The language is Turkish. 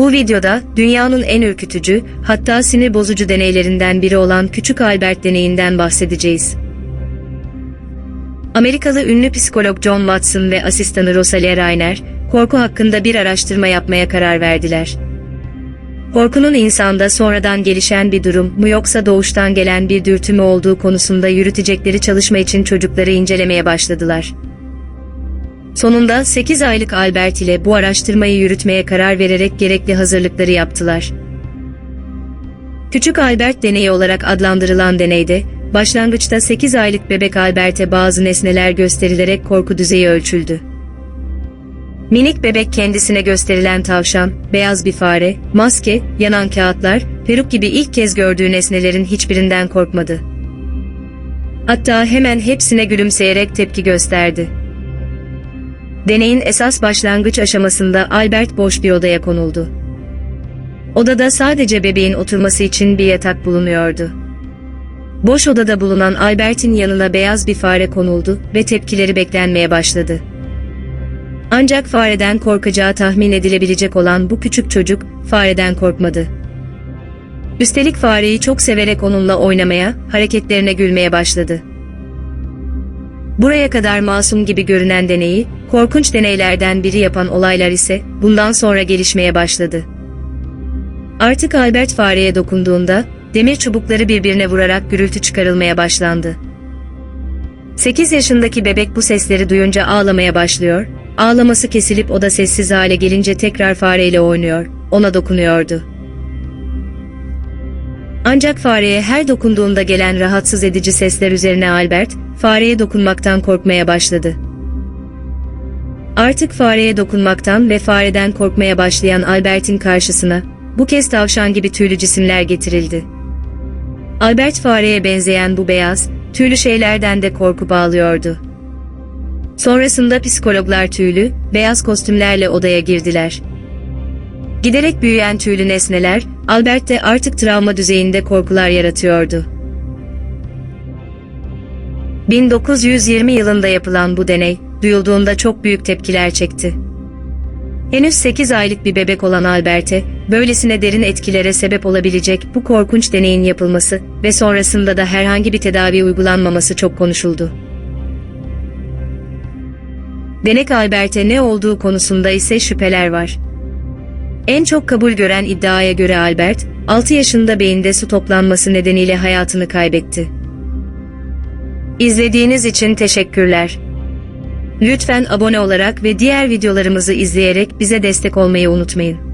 Bu videoda dünyanın en ürkütücü, hatta sinir bozucu deneylerinden biri olan Küçük Albert deneyinden bahsedeceğiz. Amerikalı ünlü psikolog John Watson ve asistanı Rosalie Reiner, korku hakkında bir araştırma yapmaya karar verdiler. Korkunun insanda sonradan gelişen bir durum mu yoksa doğuştan gelen bir dürtü mü olduğu konusunda yürütecekleri çalışma için çocukları incelemeye başladılar. Sonunda 8 aylık Albert ile bu araştırmayı yürütmeye karar vererek gerekli hazırlıkları yaptılar. Küçük Albert deneyi olarak adlandırılan deneyde, başlangıçta 8 aylık bebek Albert'e bazı nesneler gösterilerek korku düzeyi ölçüldü. Minik bebek kendisine gösterilen tavşan, beyaz bir fare, maske, yanan kağıtlar, peruk gibi ilk kez gördüğü nesnelerin hiçbirinden korkmadı. Hatta hemen hepsine gülümseyerek tepki gösterdi. Deneyin esas başlangıç aşamasında Albert boş bir odaya konuldu. Odada sadece bebeğin oturması için bir yatak bulunuyordu. Boş odada bulunan Albert'in yanına beyaz bir fare konuldu ve tepkileri beklenmeye başladı. Ancak fareden korkacağı tahmin edilebilecek olan bu küçük çocuk fareden korkmadı. Üstelik fareyi çok severek onunla oynamaya, hareketlerine gülmeye başladı. Buraya kadar masum gibi görünen deneyi, korkunç deneylerden biri yapan olaylar ise bundan sonra gelişmeye başladı. Artık Albert fareye dokunduğunda demir çubukları birbirine vurarak gürültü çıkarılmaya başlandı. 8 yaşındaki bebek bu sesleri duyunca ağlamaya başlıyor, ağlaması kesilip o da sessiz hale gelince tekrar fareyle oynuyor, ona dokunuyordu. Ancak fareye her dokunduğunda gelen rahatsız edici sesler üzerine Albert, fareye dokunmaktan korkmaya başladı. Artık fareye dokunmaktan ve fareden korkmaya başlayan Albert'in karşısına, bu kez tavşan gibi tüylü cisimler getirildi. Albert fareye benzeyen bu beyaz, tüylü şeylerden de korku bağlıyordu. Sonrasında psikologlar tüylü, beyaz kostümlerle odaya girdiler. Giderek büyüyen tüylü nesneler, Albert'te artık travma düzeyinde korkular yaratıyordu. 1920 yılında yapılan bu deney, duyulduğunda çok büyük tepkiler çekti. Henüz 8 aylık bir bebek olan Albert'e, böylesine derin etkilere sebep olabilecek bu korkunç deneyin yapılması ve sonrasında da herhangi bir tedavi uygulanmaması çok konuşuldu. Denek Albert'e ne olduğu konusunda ise şüpheler var. En çok kabul gören iddiaya göre Albert, 6 yaşında beyinde su toplanması nedeniyle hayatını kaybetti. İzlediğiniz için teşekkürler. Lütfen abone olarak ve diğer videolarımızı izleyerek bize destek olmayı unutmayın.